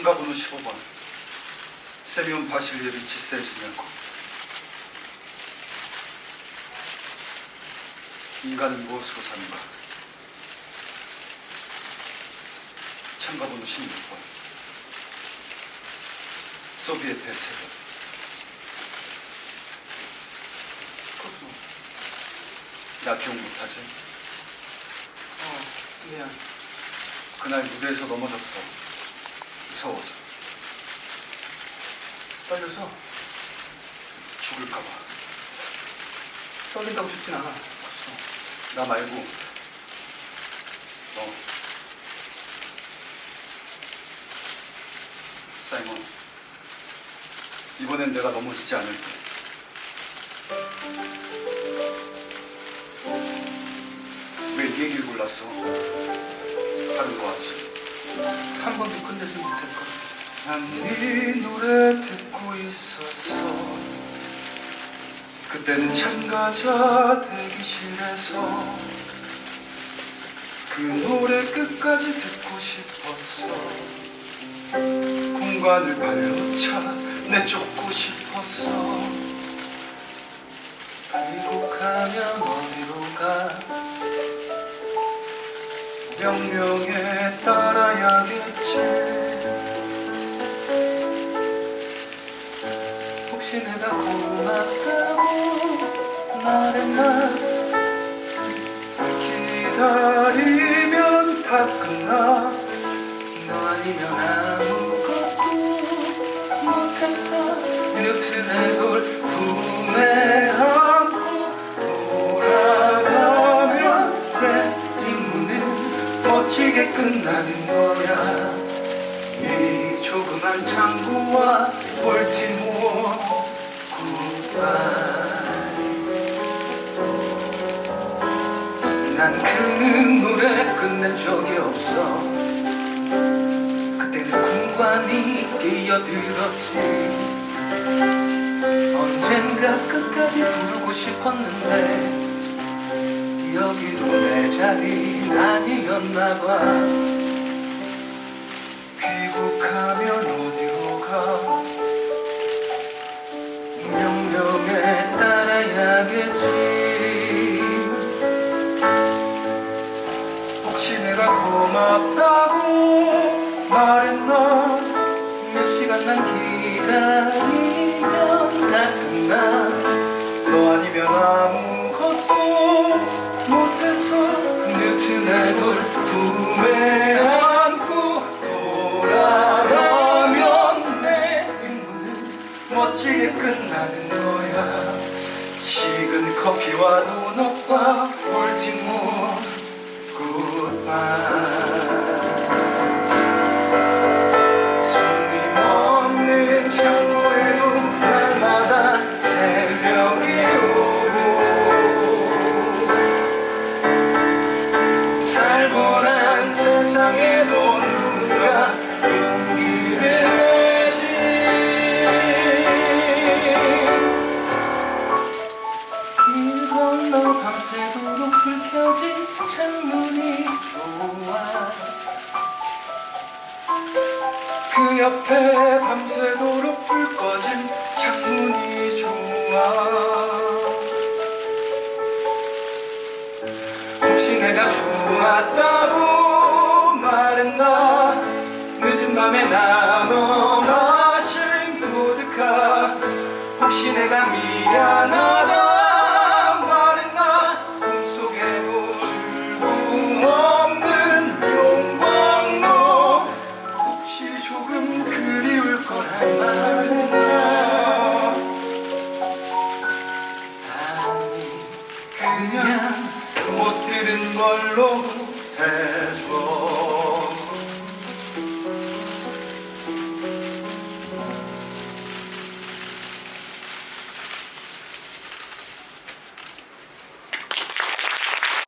참가번호 15번. 세미온 바실리에비치 세즈니아코 인간은 무엇으로 사는가? 참가번호 16번. 소비에트 세계 그것도 나 기억 못하지? 어, 미안. 그날 무대에서 넘어졌어 무서워서 떨려서 죽을까봐 떨린다고 죽진 않아. 나 말고 너 사이먼 이번엔 내가 넘어지지 않을게 왜이 얘기를 골랐어? 다른 거 한 번도 끝내지 못할 것 난네 노래 듣고 있었어 그때는 참가자 대기실에서 그 노래 끝까지 듣고 싶었어. 공간을 발로 차 내쫓고 싶었어. 귀국하면 어디로 가? 명령에 내가 고맙다고 말했나? 기다리면 다 끝나 너 아니면 아무것도 못했어. 뉴트 내걸 임무는 멋지게 끝나는 거야. 이 조그만 창고와 볼티모어 난그 노래 끝낸 적이 없어. 그때는 군관이 끼어들었지. 언젠가 끝까지 부르고 싶었는데 여기도 내 자리 아니었나 봐. 귀국하면 말했나 몇 시간만 기다리면 다 끝나 너 아니면 아무것도 못했어 뉴트 내돌 품에 안고 돌아가면 내 임무는 멋지게 끝나는 거야. 식은 커피와 도넛과 볼티모어 소리 밤새도록 불 켜진 창문이 좋아. 그 옆에 밤새도록 불 꺼진 창문이 좋아. 혹시 내가 좋았다 밤에 나눠 마신 보드카 혹시 내가 미안하다 말했나? 꿈속에 울고 없는 용광로 혹시 조금 그리울 거란 말했나? 아니 그냥 못 들은 걸로 해.